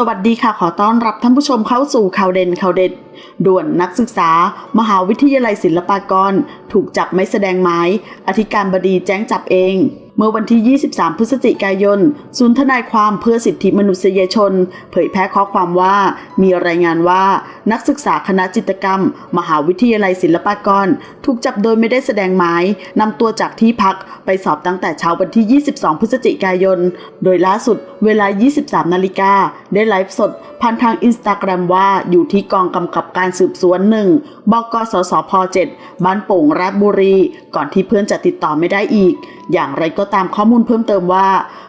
สวัสดีค่ะ ขอต้อนรับท่านผู้ชมเข้าสู่ข่าวเด่นข่าวเด็ด ด่วนนักศึกษา มหาวิทยาลัยศิลปากร ถูกจับไม่แสดงหมาย อธิการบดีแจ้งจับเอง เมื่อวันที่ 23 พฤศจิกายน ศูนย์ทนายความเพื่อสิทธิมนุษยชน เผยแพร่ข้อความว่า มีรายงานว่า นักศึกษาคณะจิตกรรม มหาวิทยาลัยศิลปากร ถูกจับโดยไม่ได้แสดงหมายนำตัวจากที่พักไปสอบตั้งแต่เช้าวันที่ 22 พฤศจิกายน โดยล่าสุดเวลา 23 นาฬิกา ได้ไลฟ์สด ผ่านทางอินสตาแกรมว่าอยู่ที่กองกำกับการสืบสวนหนึ่งบกสสพ 7 บ้านโป่งราชบุรี ก่อนที่เพื่อนจะติดต่อไม่ได้อีก อย่างไรก็ตามข้อมูลเพิ่มเติมว่า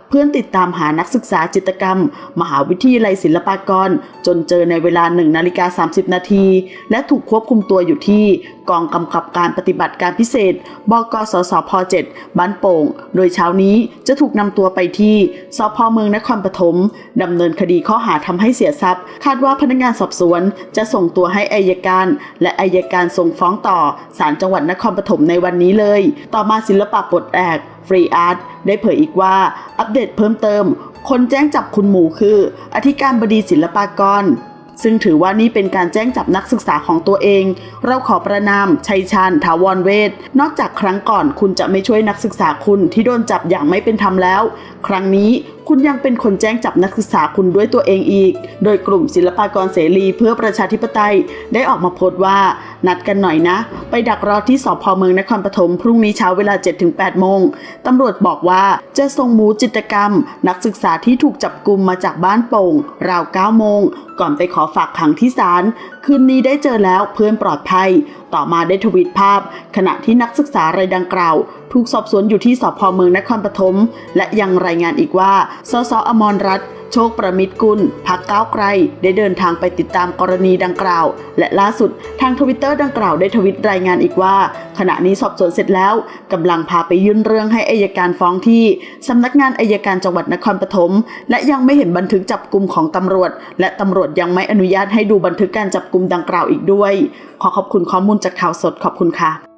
เพื่อนติดตามหานักศึกษาจิตกรรม มหาวิทยาลัยศิลปากร จนเจอในเวลา1นาฬิกา30 นาที และถูกควบคุมตัวอยู่ที่ กองกำกับการปฏิบัติการพิเศษ บกสสพ 7 บ้านโป่ง โดยเช้านี้จะถูกนำตัวไปที่สพเมืองนครปฐมดำเนินคดีข้อหาทำให้เสียทรัพย์ คาดว่าพนักงานสอบสวนจะส่งตัวให้อายการ และอายการส่งฟ้องต่อศาลจังหวัดนครปฐมในวันนี้เลย ต่อมาศิลปะปลดแอกฟรีอาร์ตได้เผยอีกว่าอัปเดตเพิ่มเติม คนแจ้งจับคุณหมูคือ อธิการบดีศิลปากร ซึ่งถือว่านี่เป็นการแจ้งจับนักศึกษาของตัวเอง เราขอประนามชัยชาญถาวรเวทนอกจากครั้งก่อนคุณจะไม่ช่วยนักศึกษาคุณที่โดนจับอย่างไม่เป็นธรรมแล้ว ครั้งนี้คุณยังเป็นคนแจ้งจับนักศึกษาคุณด้วยตัวเองอีก โดยกลุ่มศิลปากรเสรีเพื่อประชาธิปไตย ได้ออกมาโพสต์ว่า นัดกันหน่อยนะ ไปดักรอที่สพเมืองนครปฐมพรุ่งนี้เช้าเวลา 7-8 โมงตำรวจบอกว่าจะส่งหมูจิตกรรม นักศึกษาที่ถูกจับกลุ่มมาจากบ้านโป่ง ราว 9 โมง ก่อนไปขอฝากขังที่ศาลคืนนี้ได้เจอแล้วเพื่อนปลอดภัย ต่อมาได้ทวิตภาพ ขณะที่นักศึกษารายดังกล่าว ถูกสอบสวนอยู่ที่สพเมืองนครปฐมและยังรายงานอีกว่าสสอมรรัตน์ โชคประมิตรกุลพักก้าวไกล ได้เดินทางไปติดตามกรณีดังกล่าว และล่าสุดทางทวิตเตอร์ดังกล่าวได้ทวิตรายงานอีกว่า ขณะนี้สอบสวนเสร็จแล้วกำลังพาไปยื่นเรื่องให้อายการฟ้องที่สำนักงานอายการจังหวัดนครปฐมและยังไม่เห็นบันทึกจับกลุ่มของตำรวจ และตำรวจยังไม่อนุญาตให้ดูบันทึกการจับกลุ่มดังกล่าวอีกด้วย ขอขอบคุณข้อมูลจากข่าวสดขอบคุณค่ะ